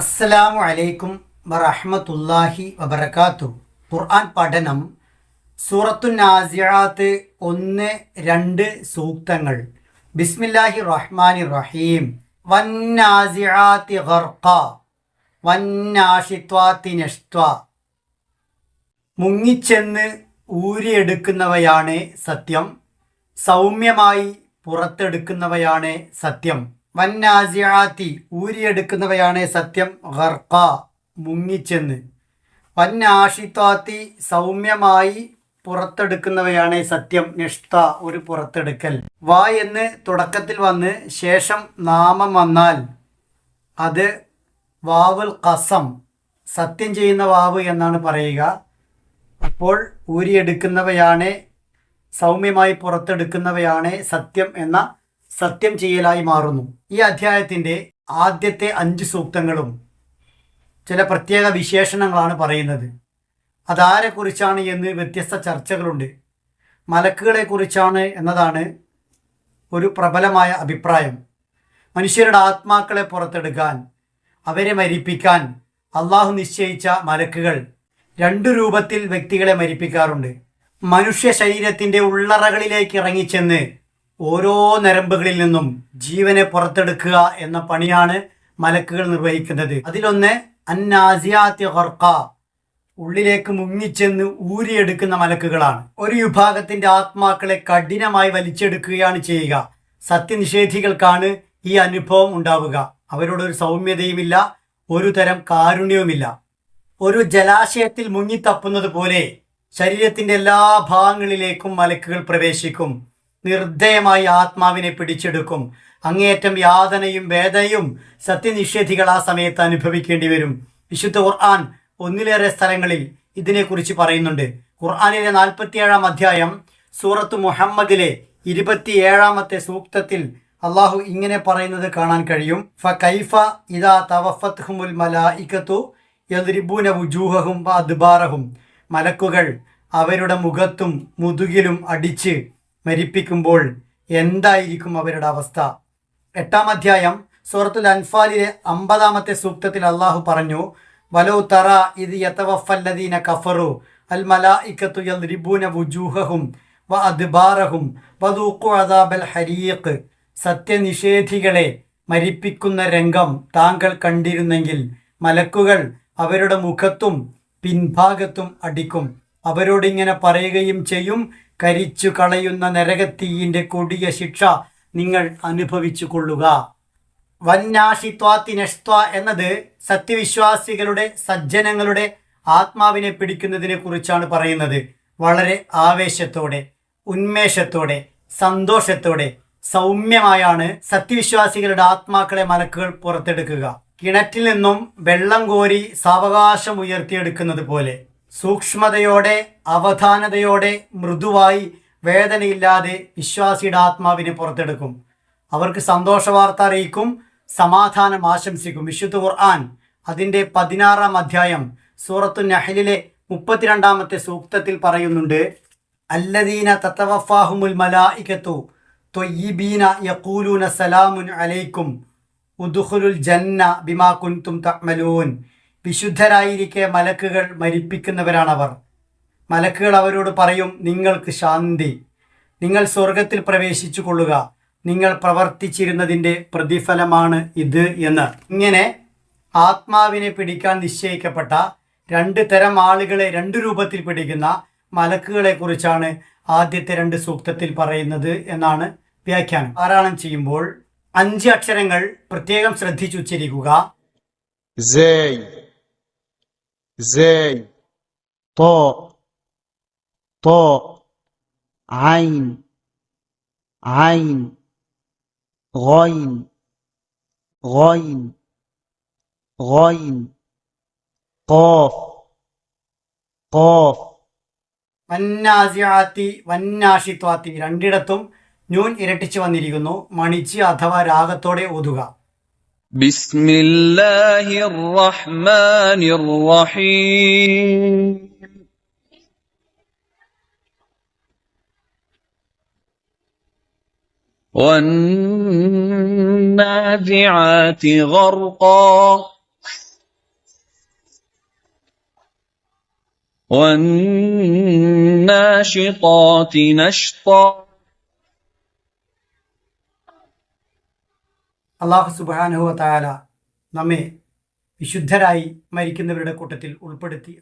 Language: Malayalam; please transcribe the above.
അസ്സലാമു അലൈക്കും വറഹ്മത്തുള്ളാഹി വബറകാത്തു. ഖുർആൻ പഠനം സൂറത്തു നാസിയാത്ത് ഒന്ന് രണ്ട് സൂക്തങ്ങൾ. ബിസ്മില്ലാഹി റഹ്മാനി റഹീം. വന്നാസിയാത്തി വൻ വന്നാഷിത്വാത്തി നഷ്ത്വ. മുങ്ങിച്ചെന്ന് ഊരിയെടുക്കുന്നവയാണ് സത്യം. സൗമ്യമായി പുറത്തെടുക്കുന്നവയാണ് സത്യം. വന്നാസിയാത്തി ഊരിയെടുക്കുന്നവയാണ് സത്യം. ഗർക്ക മുങ്ങിച്ചെന്ന്. വന്നാഷിത്വാത്തി സൗമ്യമായി പുറത്തെടുക്കുന്നവയാണ് സത്യം. നിഷ്ഠ ഒരു പുറത്തെടുക്കൽ. വാ എന്ന് തുടക്കത്തിൽ വന്ന് ശേഷം നാമം വന്നാൽ അത് വാവുൽ കസം സത്യം ചെയ്യുന്ന വാവ് എന്നാണ് പറയുക. അപ്പോൾ ഊരിയെടുക്കുന്നവയാണ് സൗമ്യമായി പുറത്തെടുക്കുന്നവയാണ് സത്യം എന്ന സത്യം ചെയ്യലായി മാറുന്നു. ഈ അധ്യായത്തിന്റെ ആദ്യത്തെ അഞ്ച് സൂക്തങ്ങളും ചില പ്രത്യേക വിശേഷണങ്ങളാണ് പറയുന്നത്. അതാരെക്കുറിച്ചാണ് എന്ന് വ്യത്യസ്ത ചർച്ചകളുണ്ട്. മലക്കുകളെ കുറിച്ചാണ് എന്നതാണ് ഒരു പ്രബലമായ അഭിപ്രായം. മനുഷ്യരുടെ ആത്മാക്കളെ പുറത്തെടുക്കാൻ അവരെ മരിപ്പിക്കാൻ അള്ളാഹു നിശ്ചയിച്ച മലക്കുകൾ രണ്ടു രൂപത്തിൽ വ്യക്തികളെ മരിപ്പിക്കാറുണ്ട്. മനുഷ്യ ശരീരത്തിന്റെ ഉള്ളറകളിലേക്ക് ഇറങ്ങിച്ചെന്ന് ഓരോ നരമ്പുകളിൽ നിന്നും ജീവനെ പുറത്തെടുക്കുക എന്ന പണിയാണ് മലക്കുകൾ നിർവഹിക്കുന്നത്. അതിലൊന്ന് അന്നാസിയാത്യ ഹൊർക്ക ഉള്ളിലേക്ക് മുങ്ങിച്ചെന്ന് ഊരിയെടുക്കുന്ന മലക്കുകളാണ്. ഒരു വിഭാഗത്തിന്റെ ആത്മാക്കളെ കഠിനമായി വലിച്ചെടുക്കുകയാണ് ചെയ്യുക. സത്യനിഷേധികൾക്കാണ് ഈ അനുഭവം ഉണ്ടാവുക. അവരോടൊരു സൗമ്യതയുമില്ല ഒരു തരം കാരുണ്യവുമില്ല. ഒരു ജലാശയത്തിൽ മുങ്ങിത്തപ്പുന്നത് പോലെ ശരീരത്തിന്റെ എല്ലാ ഭാഗങ്ങളിലേക്കും മലക്കുകൾ പ്രവേശിക്കും. നിർദ്ദയമായി ആത്മാവിനെ പിടിച്ചെടുക്കും. അങ്ങേയറ്റം യാതനയും വേദനയും സത്യനിഷേധികൾ ആ സമയത്ത് അനുഭവിക്കേണ്ടി വരും. വിശുദ്ധ ഖുർആൻ ഒന്നിലേറെ സ്ഥലങ്ങളിൽ ഇതിനെക്കുറിച്ച് പറയുന്നുണ്ട്. ഖുർആാനിലെ നാൽപ്പത്തിയേഴാം അധ്യായം സൂറത്ത് മുഹമ്മദിലെ ഇരുപത്തിയേഴാമത്തെ സൂക്തത്തിൽ അള്ളാഹു ഇങ്ങനെ പറയുന്നത് കാണാൻ കഴിയും. ഫ കൈഫ ഇതാ തവഫത്ഹുമുൽ മലായിക്കത്തു യദ്രിബൂന വുജൂഹഹും വ അദ്ബാറഹും. മലക്കുകൾ അവരുടെ മുഖത്തും മുതുകിലും അടിച്ച് മരിപ്പിക്കുമ്പോൾ എന്തായിരിക്കും അവരുടെ അവസ്ഥ? എട്ടാം അധ്യായം സൂറത്തുൽ അൻഫാലിലെ അമ്പതാമത്തെ സൂക്തത്തിൽ അള്ളാഹു പറഞ്ഞു വലോ തറ ഇത് യതവഫല്ലദീന കഫറു അൽ മലായിക്കത്തു യദ്രിബൂന വുജൂഹഹും വ അദ്ബാറഹും വദൂഖു അദാബൽ ഹരീഖ്. സത്യനിഷേധികളെ മരിപ്പിക്കുന്ന രംഗം താങ്കൾ കണ്ടിരുന്നെങ്കിൽ മലക്കുകൾ അവരുടെ മുഖത്തും പിൻഭാഗത്തും അടിക്കും. അവരോടിങ്ങനെ പറയുകയും ചെയ്യും. കരിച്ചു കളയുന്ന നരകത്തീയിന്റെ കൊടിയ ശിക്ഷ നിങ്ങൾ അനുഭവിച്ചു കൊള്ളുക. വന്നാഷിത്വാത്തിനഷ്ത്വ എന്നത് സത്യവിശ്വാസികളുടെ സജ്ജനങ്ങളുടെ ആത്മാവിനെ പിടിക്കുന്നതിനെ കുറിച്ചാണ് പറയുന്നത്. വളരെ ആവേശത്തോടെ ഉന്മേഷത്തോടെ സന്തോഷത്തോടെ സൗമ്യമായാണ് സത്യവിശ്വാസികളുടെ ആത്മാക്കളെ മലക്കുകൾ പുറത്തെടുക്കുക. കിണറ്റിൽ നിന്നും വെള്ളം കോരി സാവകാശം ഉയർത്തിയെടുക്കുന്നത് പോലെ. സൂക്ഷ്മതയോടെ അവധാനതയോടെ മൃദുവായി വേദനയില്ലാതെ വിശ്വാസിയുടെ ആത്മാവിനെ പുറത്തെടുക്കും. അവർക്ക് സന്തോഷ വാർത്ത അറിയിക്കും സമാധാനം ആശംസിക്കും. വിശുദ്ധ ഖുർആൻ അതിന്റെ പതിനാറാം അധ്യായം സൂറത്തു നഹലിലെ മുപ്പത്തിരണ്ടാമത്തെ സൂക്തത്തിൽ പറയുന്നുണ്ട് അല്ലദീന തത്തവഫാഹുമുൽ മലായിക്കത്തു തൊയ്യീബീന യക്കൂലൂന സലാമുൻ അലൈക്കും ഉദുഹുലുൽ ജന്ന ബിമാ കുൻതും തഅ്മലൂൻ. വിശുദ്ധരായിരിക്കെ മലക്കുകൾ മരിപ്പിക്കുന്നവരാണവർ. മലക്കുകൾ അവരോട് പറയും നിങ്ങൾക്ക് ശാന്തി. നിങ്ങൾ സ്വർഗത്തിൽ പ്രവേശിച്ചു കൊള്ളുക നിങ്ങൾ പ്രവർത്തിച്ചിരുന്നതിന്റെ പ്രതിഫലമാണ് ഇത് എന്ന്. ഇങ്ങനെ ആത്മാവിനെ പിടിക്കാൻ നിശ്ചയിക്കപ്പെട്ട രണ്ട് തരം ആളുകളെ രണ്ട് രൂപത്തിൽ പിടിക്കുന്ന മലക്കുകളെക്കുറിച്ചാണ് ആദ്യത്തെ രണ്ട് സൂക്തത്തിൽ പറയുന്നത് എന്നാണ് വ്യാഖ്യാനം. ആരാണം ചെയ്യുമ്പോൾ അഞ്ച് അക്ഷരങ്ങൾ പ്രത്യേകം ശ്രദ്ധിച്ചുച്ചരിക്കുക. زي زي طاء طاء عين عين غين غين غين قاف قاف വന്നാസിയാത്തി വന്നാഷിത്വാത്തി രണ്ടിടത്തും ന്യൂൻ ഇരട്ടിച്ച് വന്നിരിക്കുന്നു മണിച്ച് അഥവാ രാഗത്തോടെ ഓതുക بسم الله الرحمن الرحيم. والنازعات غرقا. والناشطات نشطا. അള്ളാഹു സുബാനുഹ താല നമ്മെ വിശുദ്ധരായി മരിക്കുന്നവരുടെ കൂട്ടത്തിൽ ഉൾപ്പെടുത്തി.